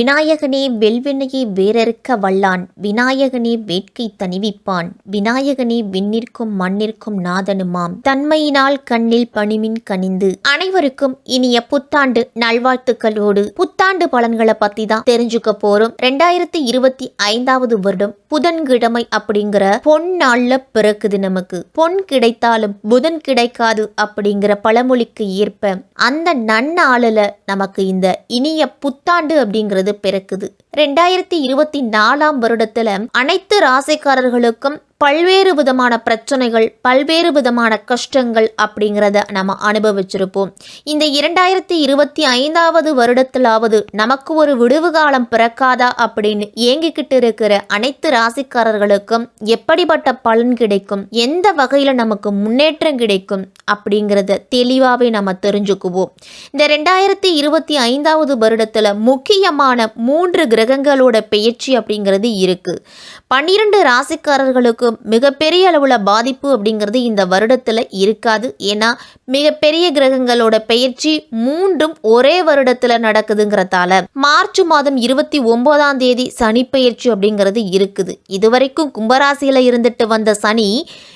விநாயகனே வெல்வினையை வேறறுக்க வல்லான். விநாயகனே வேட்கை தணிவிப்பான். விநாயகனே விண்ணிற்கும் மண்ணிற்கும் நாதனுமாம். தன்மையினால் கண்ணில் பணிமின் கனிந்து. அனைவருக்கும் இனிய புத்தாண்டு நல்வாழ்த்துக்களோடு. புத்தாண்டு பலன்களை பத்தி தான் தெரிஞ்சுக்க போறோம். ரெண்டாயிரத்தி இருபத்தி ஐந்தாவது வருடம் புதன்கிழமை அப்படிங்கிற பொன் நாள்ல பிறக்குது நமக்கு. பொன் கிடைத்தாலும் புதன் கிடைக்காது அப்படிங்கிற பழமொழிக்கு ஏற்ப அந்த நன்னாளில் நமக்கு இந்த இனிய புத்தாண்டு அப்படிங்கிறது பிறக்குது ரெண்டாயிரத்தி இருபத்தி நாலாம் வருடத்துல அனைத்து ராசிக்காரர்களுக்கும் பல்வேறு விதமான பிரச்சனைகள் பல்வேறு விதமான கஷ்டங்கள் அப்படிங்கிறத நம்ம அனுபவிச்சிருப்போம். இந்த இரண்டாயிரத்தி இருபத்தி ஐந்தாவது வருடத்திலாவது நமக்கு ஒரு விடுவு காலம் பிறக்காதா அப்படின்னு ஏங்கிக்கிட்டு இருக்கிற அனைத்து ராசிக்காரர்களுக்கும் எப்படிப்பட்ட பலன் கிடைக்கும் எந்த வகையில் நமக்கு முன்னேற்றம் கிடைக்கும் அப்படிங்கிறத தெளிவாகவே நம்ம தெரிஞ்சுக்குவோம். இந்த ரெண்டாயிரத்தி இருபத்தி ஐந்தாவது வருடத்தில் முக்கியமான மூன்று கிரகங்களோட பெயர்ச்சி அப்படிங்கிறது இருக்குது பன்னிரண்டு ராசிக்காரர்களுக்கு மிகப்பெரிய அளவில் பாதிப்பு அப்படிங்கிறது இந்த வருடத்தில் இருக்காது. ஏன்னா மிகப்பெரிய கிரகங்களோட பெயர்ச்சி மூன்றும் ஒரே வருடத்தில் நடக்குதுங்கிறதால மார்ச் மாதம் இருபத்தி ஒன்பதாம் தேதி சனி பெயர்ச்சி அப்படிங்கிறது இருக்குது. இதுவரைக்கும் கும்பராசியில் இருந்துட்டு வந்த சனி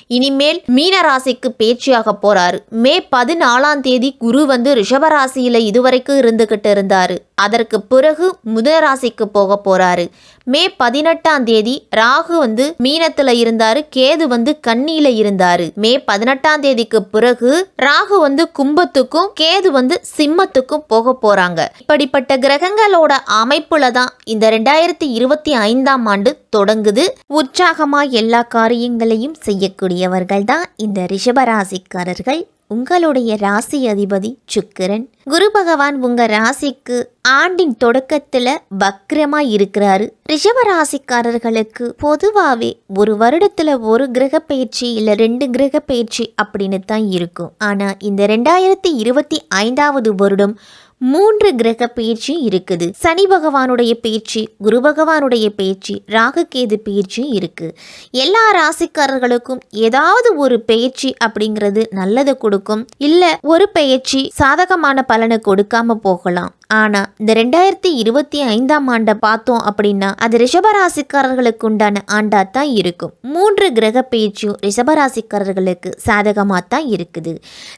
இனிமேல் மீனராசிக்கு பேச்சியாக போறாரு. மே பதினாலாம் தேதி குரு வந்து ரிஷபராசியில இதுவரைக்கும் இருந்துகிட்டு இருந்தாரு. அதற்கு பிறகு முதராசிக்கு போக போறாரு. மே பதினெட்டாம் தேதி ராகு வந்து மீனத்துல இருந்தாரு. கேது வந்து கண்ணியில இருந்தாரு. மே பதினெட்டாம் தேதிக்கு பிறகு ராகு வந்து கும்பத்துக்கும் கேது வந்து சிம்மத்துக்கும் போக போறாங்க. இப்படிப்பட்ட கிரகங்களோட அமைப்புல தான் இந்த ரெண்டாயிரத்தி இருபத்தி ஐந்தாம் ஆண்டு தொடங்குது. உற்சாகமா எல்லா காரியங்களையும் செய்யக்கூடியவர்கள் தான் இந்த ரிஷபராசிக்காரர்கள். உங்களுடைய ராசி அதிபதி சுக்கிரன். குரு பகவான் உங்க ராசிக்கு ஆண்டின் தொடக்கத்துல பக்ரமா இருக்கிறாரு. ரிஷப ராசிக்காரர்களுக்கு பொதுவாகவே ஒரு வருடத்துல ஒரு கிரக பயிற்சி இல்ல ரெண்டு கிரக பயிற்சி அப்படின்னு தான் இருக்கும். ஆனா இந்த ரெண்டாயிரத்தி இருபத்தி ஐந்தாவது வருடம் மூன்று கிரக பயிற்சி இருக்குது. சனி பகவானுடைய பயிற்சி குரு பகவானுடைய பயிற்சி ராகுகேது பயிற்சி இருக்கு. எல்லா ராசிக்காரர்களுக்கும் ஏதாவது ஒரு பயிற்சி அப்படிங்கிறது நல்லதை கொடுக்கும். இல்ல ஒரு பயிற்சி சாதகமான பலனை கொடுக்காம போகலாம். ஆனா இந்த ரெண்டாயிரத்தி இருபத்தி ஐந்தாம் ஆண்டை பார்த்தோம் அப்படின்னா அது ரிஷபராசிக்காரர்களுக்கு உண்டான ஆண்டா தான் இருக்கும். மூன்று கிரக பயிற்சியும் ரிஷபராசிக்காரர்களுக்கு சாதகமாக தான் இருக்குது.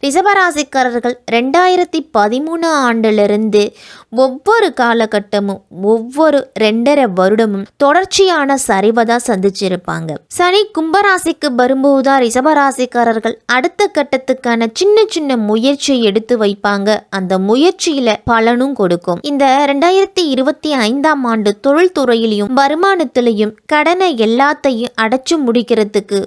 ரிஷபராசிக்காரர்கள் ரெண்டாயிரத்தி பதிமூணு ஆண்டிலிருந்து ஒவ்வொரு காலகட்டமும் ஒவ்வொரு ரெண்டரை வருடமும் தொடர்ச்சியான சரிவை தான் சந்திச்சிருப்பாங்க. சனி கும்பராசிக்கு வரும்போது தான் ரிஷபராசிக்காரர்கள் அடுத்த கட்டத்துக்கான சின்ன சின்ன முயற்சியை எடுத்து வைப்பாங்க. அந்த முயற்சியில பலனும் கொடுக்கும். இந்த ரெண்டாயிரத்தி இருபத்தி ஐந்தாம் ஆண்டு தொழில்துறையிலையும் வருமானத்திலையும் கடனை எல்லாத்தையும் அடைச்சு முடிக்கிறதுக்கு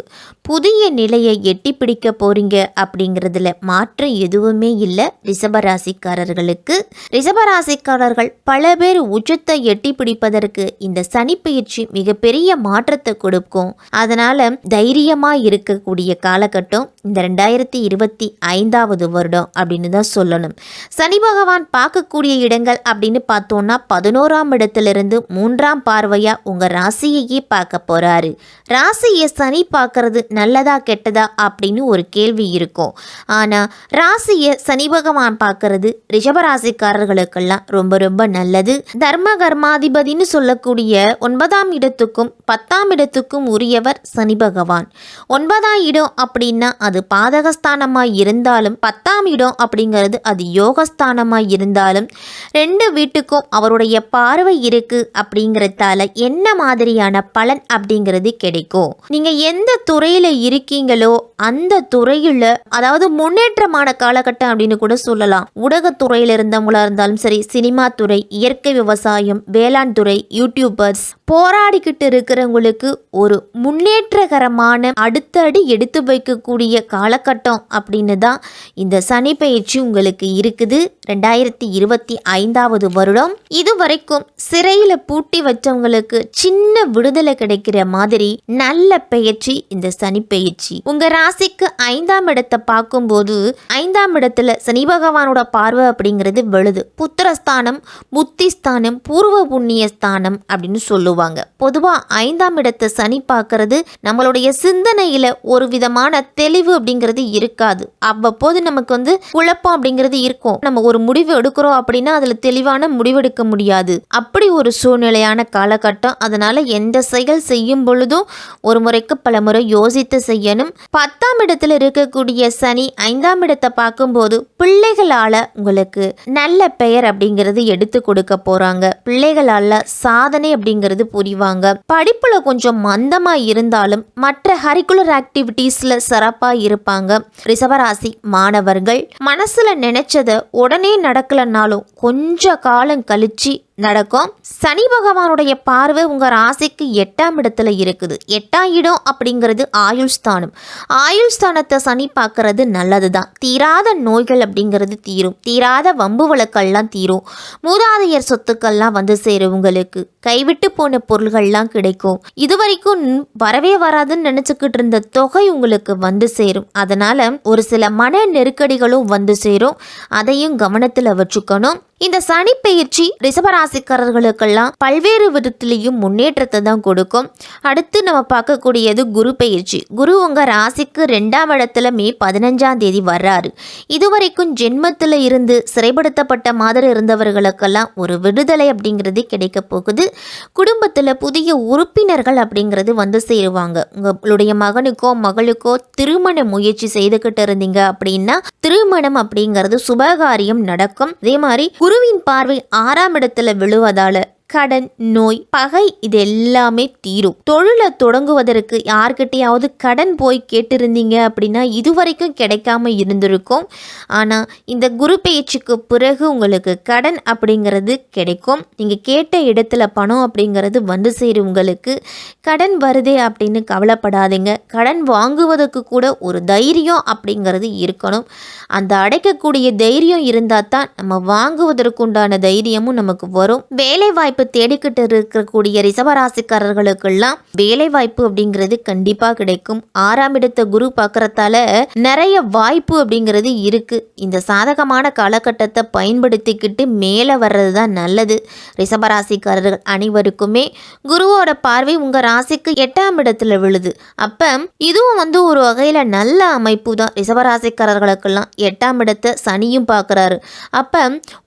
புதிய நிலையை எட்டி பிடிக்க போறீங்க அப்படிங்கிறதுல மாற்றம் எதுவுமே இல்லை ரிஷபராசிக்காரர்களுக்கு. ரிஷபராசிக்காரர்கள் பல பேர் உச்சத்தை எட்டி பிடிப்பதற்கு இந்த சனி பயிற்சி மிகப்பெரிய மாற்றத்தை கொடுக்கும். அதனால தைரியமா இருக்கக்கூடிய காலகட்டம் இந்த ரெண்டாயிரத்தி இருபத்தி ஐந்தாவது வருடம் அப்படின்னு தான் சொல்லணும். சனி பகவான் பார்க்கக்கூடிய இடங்கள் அப்படின்னு பார்த்தோம்னா பதினோராம் இடத்திலிருந்து மூன்றாம் பார்வையாக உங்கள் ராசியையே பார்க்க போகிறாரு ராசியை சனி பார்க்கறது நல்லதா கெட்டதா அப்படின்னு ஒரு கேள்வி இருக்கும். ஆனால் ராசியை சனி பகவான் பார்க்கறது ரிஷபராசிக்காரர்களுக்கெல்லாம் ரொம்ப ரொம்ப நல்லது. தர்ம கர்மாதிபதினு சொல்லக்கூடிய ஒன்பதாம் இடத்துக்கும் பத்தாம் இடத்துக்கும் உரியவர் சனி பகவான். ஒன்பதாம் இடம் அப்படின்னா அது பாதகஸ்தானமாக இருந்தாலும் பத்தாம் இடம் அப்படிங்கிறது அது யோகஸ்தானமாக இருந்தாலும் ரெண்டு வீட்டுக்கும் அவருடைய பார்வை இருக்கு அப்படிங்கிறதால என்ன மாதிரியான பலன் அப்படிங்கிறது கிடைக்கும். நீங்க எந்த துறையில இருக்கீங்களோ அந்த துறையில அதாவது முன்னேற்றமான காலகட்டம் அப்படின்னு கூட சொல்லலாம். ஊடகத்துறையில இருந்தவங்களா இருந்தாலும் சரி சினிமா துறை இயற்கை விவசாயம் வேளாண் துறை யூடியூபர்ஸ் போராடிக்கிட்டு இருக்கிறவங்களுக்கு ஒரு முன்னேற்றகரமான அடுத்தடி எடுத்து வைக்கக்கூடிய காலகட்டம் அப்படின்னு தான் இந்த சனி பயிற்சி உங்களுக்கு இருக்குது. ரெண்டாயிரத்தி இருபத்தி ஐந்தாவது வருடம். இதுவரைக்கும் சிறையில பூட்டி வச்சவங்களுக்கு சின்ன விடுதலை கிடைக்கிற மாதிரி நல்ல பயிற்சி இந்த சனி பயிற்சி உங்க ராசிக்கு ஐந்தாம் இடத்தை பார்க்கும்போது ஐந்தாம் இடத்துல சனி பகவானோட பார்வை அப்படிங்கிறது வெளுது. புத்திரஸ்தானம் புத்திஸ்தானம் பூர்வ புண்ணிய ஸ்தானம் அப்படின்னு சொல்லுவாங்க. பொதுவா ஐந்தாம் இடத்தை சனி பார்க்கறது நம்மளுடைய சிந்தனையில ஒரு விதமான தெளிவு அப்படிங்கிறது இருக்காது. அவ்வப்போது நமக்கு வந்து குழப்பம் அப்படிங்கிறது இருக்கும். நம்ம ஒரு முடிவு எடுக்கிறோம் அப்படின்னா அப்படின்னா அதில் தெளிவான முடிவெடுக்க முடியாது. அப்படி ஒரு சூழ்நிலையான காலகட்டம். அதனால் எந்த செயல் செய்யும் பொழுதும் ஒரு முறைக்கு பல முறை யோசித்து செய்யணும். பத்தாம் இடத்துல இருக்கக்கூடிய சனி ஐந்தாம் இடத்தை பார்க்கும்போது பிள்ளைகளால் உங்களுக்கு நல்ல பெயர் அப்படிங்கிறது எடுத்து கொடுக்க போகிறாங்க பிள்ளைகளால் சாதனை அப்படிங்கிறது புரிவாங்க. படிப்பில் கொஞ்சம் மந்தமாக இருந்தாலும் மற்ற ஹரிக்குலர் ஆக்டிவிட்டீஸில் சிறப்பாக இருப்பாங்க. ரிசவராசி மாணவர்கள் மனசில் நினைச்சதை உடனே நடக்கலனாலும் கொஞ்ச காலம் கழிச்சு நடக்கும். சனி பகவானுடைய பார்வை உங்கள் ராசிக்கு எட்டாம் இடத்துல இருக்குது. எட்டாம் இடம் அப்படிங்கிறது ஆயுள் ஸ்தானம். ஆயுள் ஸ்தானத்தை சனி பார்க்கறது நல்லது தான் தீராத நோய்கள் அப்படிங்கிறது தீரும். தீராத வம்பு வழக்கெல்லாம் தீரும். மூதாதையர் சொத்துக்கள்லாம் வந்து சேரும் உங்களுக்கு. கைவிட்டு போன பொருள்கள்லாம் கிடைக்கும். இது வரைக்கும் வரவே வராதுன்னு நினச்சிக்கிட்டு இருந்த தொகை உங்களுக்கு வந்து சேரும். அதனால் ஒரு சில மன நெருக்கடிகளும் வந்து சேரும். அதையும் கவனத்தில் வச்சுக்கணும். இந்த சனி பயிற்சி ரிசபராசிக்காரர்களுக்கெல்லாம் பல்வேறு விதத்திலையும் முன்னேற்றத்தை தான் கொடுக்கும். அடுத்து நம்ம பார்க்கக்கூடியது குரு பயிற்சி குரு உங்க ராசிக்கு ரெண்டாம் இடத்துல மே பதினஞ்சாம் தேதி வர்றாரு. இதுவரைக்கும் ஜென்மத்தில் இருந்து சிறைப்படுத்தப்பட்ட மாதிரி இருந்தவர்களுக்கெல்லாம் ஒரு விடுதலை அப்படிங்கிறது கிடைக்க போகுது. குடும்பத்தில் புதிய உறுப்பினர்கள் அப்படிங்கிறது வந்து சேருவாங்க. உங்களுடைய மகனுக்கோ மகளுக்கோ திருமண முயற்சி செய்துக்கிட்டு இருந்தீங்க அப்படின்னா திருமணம் அப்படிங்கிறது சுபகாரியம் நடக்கும். அதே மாதிரி குருவின் பார்வை ஆறாம் இடத்துல விழுவதால. கடன் நோய் பகை இது எல்லாமே தீரும். தொழிலை தொடங்குவதற்கு யார்கிட்டயாவது கடன் போய் கேட்டிருந்தீங்க அப்படின்னா இதுவரைக்கும் கிடைக்காம இருந்திருக்கும். ஆனால் இந்த குரு பயிற்சிக்கு பிறகு உங்களுக்கு கடன் அப்படிங்கிறது கிடைக்கும். நீங்கள் கேட்ட இடத்துல பணம் அப்படிங்கிறது வந்து சேரும் உங்களுக்கு. கடன் வருதே அப்படின்னு கவலைப்படாதீங்க. கடன் வாங்குவதற்கு கூட ஒரு தைரியம் அப்படிங்கிறது இருக்கணும். அந்த அடைக்கக்கூடிய தைரியம் இருந்தால் தான் நம்ம வாங்குவதற்குண்டான தைரியமும் நமக்கு வரும். வேலை வாய்ப்பு தேடிக்கிட்டு இருக்கக்கூடிய ரிசவராசிக்காரர்களுக்கெல்லாம் வேலை வாய்ப்பு அப்படிங்கிறது கண்டிப்பாக கிடைக்கும். ஆறாம் இடத்த குரு பார்க்கறதால நிறைய வாய்ப்பு அப்படிங்கிறது இருக்கு. இந்த சாதகமான காலகட்டத்தை பயன்படுத்திக்கிட்டு மேலே வர்றது தான் நல்லது ரிசவராசிக்காரர்கள் அனைவருக்குமே குருவோட பார்வை உங்கள் ராசிக்கு எட்டாம் இடத்துல விழுது. அப்போ இதுவும் வந்து ஒரு வகையில் நல்ல அமைப்பு தான் ரிசவராசிக்காரர்களுக்கெல்லாம் எட்டாம் இடத்தை சனியும் பார்க்குறாரு அப்போ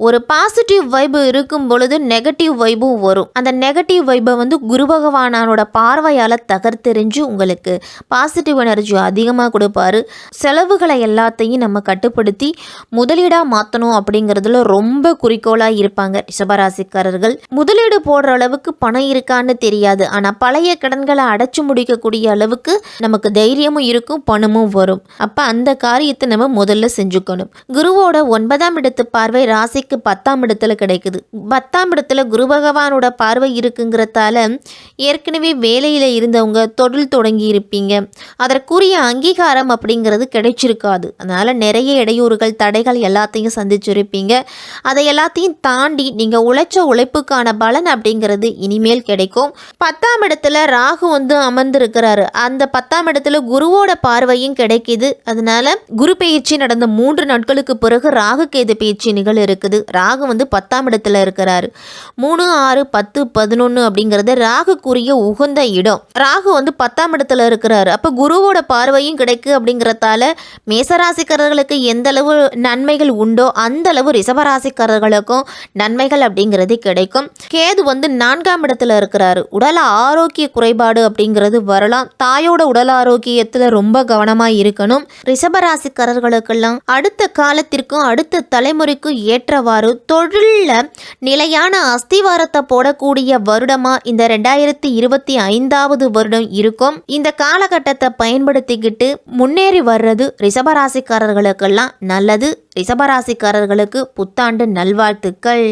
ஒரு பாசிட்டிவ் வைப்பு இருக்கும் பொழுது நெகட்டிவ் வைபும் வரும். அந்த நெகட்டிவ் வைபை வந்து குரு பகவானோட பார்வையால் தகர்த்தெறிஞ்சு உங்களுக்கு பாசிட்டிவ் எனர்ஜி அதிகமாக கொடுப்பாரு. செலவுகளை எல்லாத்தையும் நம்ம கட்டுப்படுத்தி முதலீடாக மாற்றணும் அப்படிங்கிறதுல ரொம்ப குறிக்கோளாக இருப்பாங்க ரிஷபராசிக்காரர்கள். முதலீடு போடுற அளவுக்கு பணம் இருக்கான்னு தெரியாது. ஆனால் பழைய கடன்களை அடைச்சு முடிக்கக்கூடிய அளவுக்கு நமக்கு தைரியமும் இருக்கும் பணமும் வரும். அப்போ அந்த காரியத்தை நம்ம முதல்ல செஞ்சுக்கணும். குருவோட ஒன்பதாம் இடத்து பார்வை ராசிக்கு பத்தாம் இடத்துல கிடைக்குது. பத்தாம் இடத்துல குரு பகவானோட பார்வை இருக்குங்கிறதால ஏற்கனவே வேலையில் இருந்தவங்க தொழில் தொடங்கி இருப்பீங்க. அதற்குரிய அங்கீகாரம் அப்படிங்கிறது கிடைச்சிருக்காது. அதனால் நிறைய இடையூறுகள் தடைகள் எல்லாத்தையும் சந்திச்சிருப்பீங்க. அதை எல்லாத்தையும் தாண்டி நீங்கள் உழைச்ச உழைப்புக்கான பலன் அப்படிங்கிறது இனிமேல் கிடைக்கும். பத்தாம் இடத்துல ராகு வந்து அமர்ந்திருக்கிறாரு. அந்த பத்தாம் இடத்துல குருவோட பார்வையும் கிடைக்குது. அதனால குரு பயிற்சி நடந்த மூன்று நாட்களுக்கு பிறகு ராகு கேது பயிற்சி நிகழ் இருக்குது. ராகு வந்து பத்தாம் இடத்துல இருக்கிறாரு. மூணு ஆறு பத்து பதினொன்று அப்படிங்கிறது ராகுக்குரிய உகந்த இடம். ராகு வந்து பத்தாம் இடத்துல இருக்கிறாரு. அப்போ குருவோட பார்வையும் கிடைக்கு அப்படிங்கிறதால மேசராசிக்காரர்களுக்கு எந்த அளவு நன்மைகள் உண்டோ அந்த அளவு ரிசபராசிக்காரர்களுக்கும் நன்மைகள் அப்படிங்கிறது கிடைக்கும். கேது வந்து நான்காம் இடத்துல இருக்கிறாரு. உடல் ஆரோக்கிய குறைபாடு அப்படிங்கிறது வரலாம். தாயோட உடல் ஆரோக்கியத்தில் ரொம்ப கவனமாக இருக்கணும். ரிஷபராசிக்காரர்களுக்கெல்லாம் அடுத்த காலத்திற்கும் அடுத்த தலைமுறைக்கும் ஏற்றவாறு தொழிலில் நிலையான அஸ்திவாரத்தை போடக்கூடிய வருடமா இந்த ரெண்டாயிரத்தி இருபத்தி ஐந்தாவது வருடம் இருக்கும். இந்த காலகட்டத்தை பயன்படுத்திக்கிட்டு முன்னேறி வர்றது ரிஷபராசிக்காரர்களுக்கெல்லாம் நல்லது. ரிஷபராசிக்காரர்களுக்கு புத்தாண்டு நல்வாழ்த்துக்கள்.